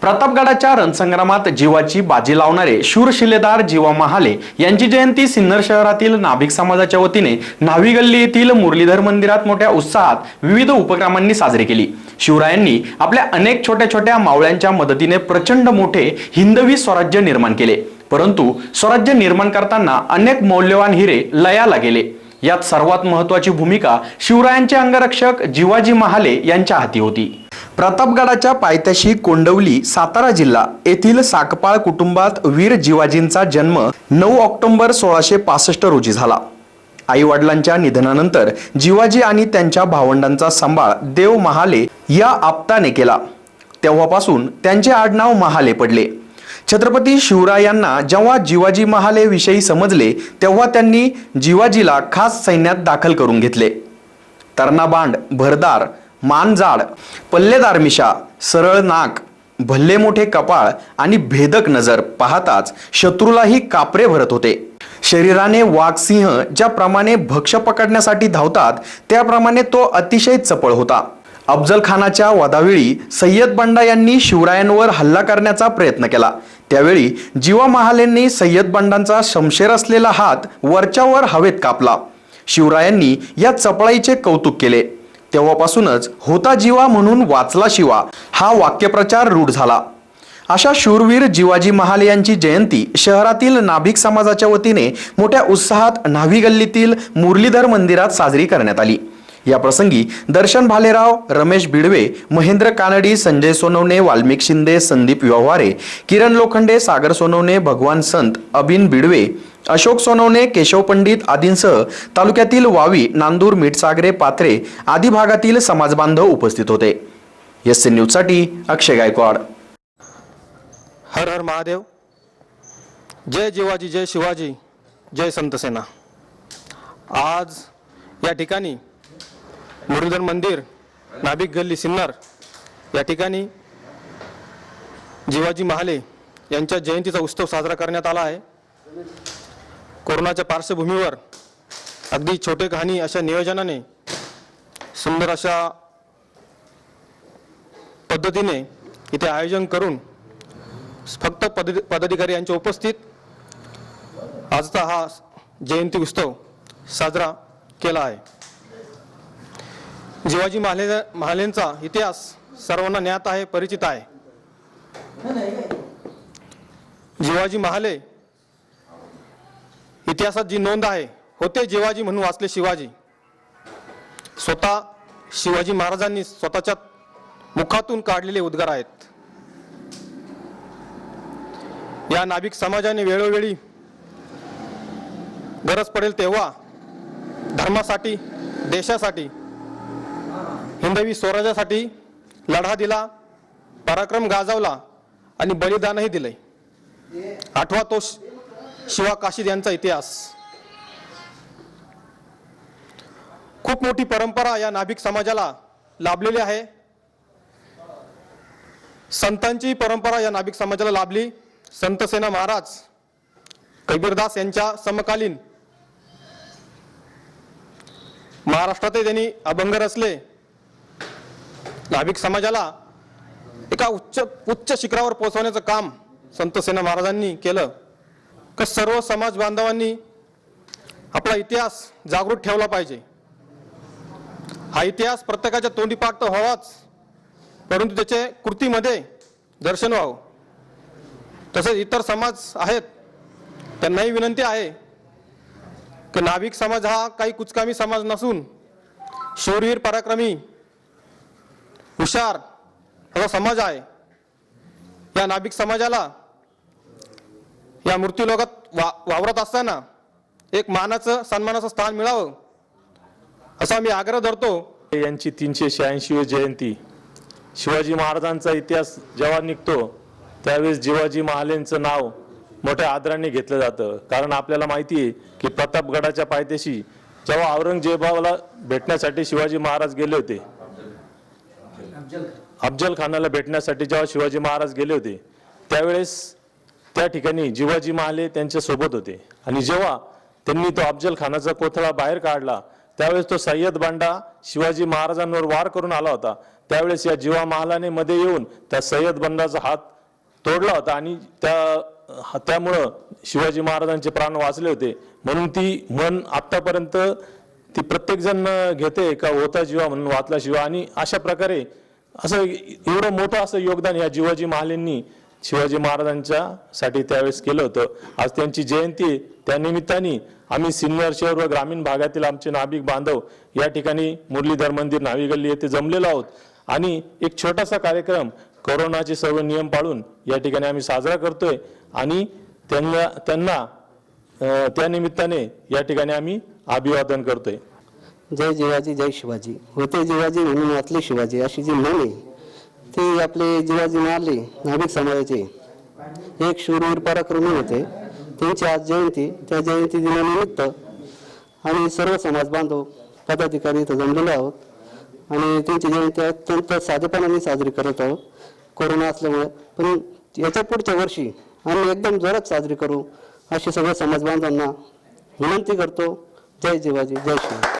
प्रतापगडाच्या रणसंग्रामात जीवाची बाजी लावणारे शूर शिलेदार जीवा महाले यांची जयंती सिन्नर शहरातील नाभिक समाजाच्या वतीने न्हावी गल्ली येथील मुरलीधर मंदिरात मोठ्या उत्साहात विविध उपक्रमांनी साजरी केली. शिवरायांनी आपल्या अनेक छोट्या छोट्या मावळ्यांच्या मदतीने प्रचंड मोठे हिंदवी स्वराज्य निर्माण केले. परंतु स्वराज्य निर्माण करताना अनेक मौल्यवान हिरे लयाला गेले. यात सर्वात महत्वाची भूमिका शिवरायांचे अंगरक्षक जिवाजी महाले यांच्या हाती होती. प्रतापगडाच्या पायथ्याशी कोंडवली सातारा जिल्हा येथील साकपाळ कुटुंबात वीर जिवाजींचा जन्म नऊ ऑक्टोबर सोळाशे पासष्ट रोजी झाला. आई वडिलांच्या निधनानंतर जिवाजी आणि त्यांच्या भावंडांचा सांभाळ देव महाले या आप्ताने केला. तेव्हापासून त्यांचे आडनाव महाले पडले. छत्रपती शिवरायांना जेव्हा जिवाजी महाले विषयी समजले तेव्हा त्यांनी जिवाजीला खास सैन्यात दाखल करून घेतले. तरणाबांड भरदार मानजाड पल्लेदार मिशा सरळ नाक भल्ले मोठे कपाळ आणि भेदक नजर पाहताच शत्रूलाही कापरे भरत होते. शरीराने वाघसिंह ज्याप्रमाणे भक्ष पकडण्यासाठी धावतात त्याप्रमाणे तो अतिशय चपळ होता. अफजल खानाच्या वादावेळी सय्यद बंडा यांनी शिवरायांवर हल्ला करण्याचा प्रयत्न केला. त्यावेळी जीवा महालेंनी सय्यद बंडांचा शमशेर असलेला हात वरच्यावर हवेत कापला. शिवरायांनी या चपळाईचे कौतुक केले. तेव्हापासूनच होता जीवा म्हणून वाचला शिवा हा वाक्यप्रचार रूढ झाला. अशा शूरवीर जिवाजी महाले यांची जयंती शहरातील नाभिक समाजाच्या वतीने मोठ्या उत्साहात न्हावी गल्लीतील मुरलीधर मंदिरात साजरी करण्यात आली. या प्रसंगी दर्शन भालेराव रमेश बिडवे महेंद्र कानडी संजय सोनवणे वाल्मिक शिंदे संदीप व्यवहारे किरण लोखंडे सागर सोनवणे भगवान संत अबिन बिडवे अशोक सोनवणे केशव पंडित आदींसह तालुक्यातील वावी नांदूर मिठसागरे पात्रे आदी भागातील समाजबांधव उपस्थित होते. एस सी न्यूजसाठी अक्षय गायकवाड. हर हर महादेव. जय जिवाजी जय शिवाजी जय संतसेना आज या ठिकाणी मुरुधन मंदिर नाभिक गल्ली सिन्नर या ठिकाणी जिवाजी महाले यांच्या जयंतीचा उत्सव साजरा करण्यात आला आहे. कोरोनाच्या पार्श्वभूमीवर अगदी छोटे कहाणी अशा नियोजनाने सुंदर अशा पद्धतीने इथे आयोजन करून फक्त पद पदाधिकारी यांच्या उपस्थित आजचा हा जयंती उत्सव साजरा केला आहे. जिवाजी महाले महालेंचा इतिहास सर्वांना ज्ञात आहे परिचित आहे जिवाजी महाले इतिहासात जी नोंद आहे होते जिवाजी म्हणून वाचले शिवाजी. स्वतः शिवाजी महाराजांनी स्वतःच्या मुखातून काढलेले उद्गार आहेत. या नाभिक समाजाने वेळोवेळी गरज पडेल तेव्हा धर्मासाठी देशासाठी हिंदवी स्वराज्यासाठी लढा दिला पराक्रम गाजवला आणि बलिदानही दिले आठवा तो शिवा काशीद यांचा इतिहास. खूप मोठी परंपरा या नाभिक समाजाला लाभलेली आहे. संतांची परंपरा या नाभिक समाजाला लाभली. संत सेना महाराज कबीरदास यांच्या समकालीन महाराष्ट्रातही त्यांनी अभंग रचले. भाविक समाजाला एका उच्च उच्च शिखरावर पोहोचवण्याचं काम संत सेना महाराजांनी केलं. का सर्व समाज बांधवांनी आपला इतिहास जागृत ठेवला पाहिजे. हा इतिहास प्रत्येकाच्या तोंडी पाठ तर व्हावाच परंतु त्याचे कृतीमध्ये दर्शन व्हावं. तसेच इतर समाज आहेत त्यांनाही विनंती आहे की नाभिक समाज हा काही कुचकामी समाज नसून शौरवीर पराक्रमी हुशार असा समाज आहे. या नाभिक समाजाला या मृत्यूलोकात वा वावरत असताना एक मानाचं सन्मानाचं स्थान मिळावं असा मी आग्रह धरतो. यांची तीनशे शहाऐंशी जयंती शिवाजी महाराजांचा इतिहास जेव्हा निघतो त्यावेळेस जिवाजी महालेंचं नाव मोठ्या आदराने घेतलं जातं. कारण आपल्याला माहिती आहे की प्रतापगडाच्या पायथ्याशी जेव्हा औरंगजेबाला भेटण्यासाठी शिवाजी महाराज गेले होते अफजल खानाला भेटण्यासाठी जेव्हा शिवाजी महाराज गेले होते त्यावेळेस त्या ठिकाणी जिवाजी महाले त्यांच्यासोबत होते. आणि जेव्हा त्यांनी तो अफजल खानाचा कोथळा बाहेर काढला त्यावेळेस तो सय्यद बांडा शिवाजी महाराजांवर वार करून आला होता. त्यावेळेस या जिवा महालाने मध्ये येऊन त्या सय्यद बंडाचा हात तोडला होता आणि त्या त्यामुळं शिवाजी महाराजांचे प्राण वाचले होते. म्हणून ती म्हण आतापर्यंत ती प्रत्येकजण घेते का होता जीवा म्हणून वाचला शिवा. आणि अशा प्रकारे असं एवढं मोठं असं योगदान या जिवाजी महालेंनी शिवाजी महाराजांच्या साठी त्यावेळेस केलं होतं. आज त्यांची जयंती त्यानिमित्ताने त्या निमित्ताने आम्ही सिन्नर शहर व ग्रामीण भागातील आमचे नाभिक बांधव या ठिकाणी मुरलीधर मंदिर नावी गल्ली येथे जमलेलो आहोत. आणि एक छोटासा कार्यक्रम कोरोनाचे सर्व नियम पाळून या ठिकाणी आम्ही साजरा करतोय. आणि त्यांना त्यांना त्यानिमित्ताने या ठिकाणी आम्ही अभिवादन करतोय. जय जिवाजी जय शिवाजी. होते जिवाजी म्हणून वाचले शिवाजी. अशी जी म्हण आहे ती आपले जिवाजी मारले नाभिक समाजाचे. एक शूरवीर पराक्रमी होते. त्यांची आज जयंती त्या जयंती दिनानिमित्त आणि सर्व समाज बांधव पदाधिकारी इथं जमलेले आहोत. आणि त्यांची जयंती अत्यंत साधेपणाने साजरी करत आहोत. कोरोना असल्यामुळे. पण याच्या पुढच्या वर्षी आम्ही एकदम जोरात साजरी करू अशी सगळ्या समाज बांधवांना विनंती करतो. जय जिवाजी जय शिवाजी.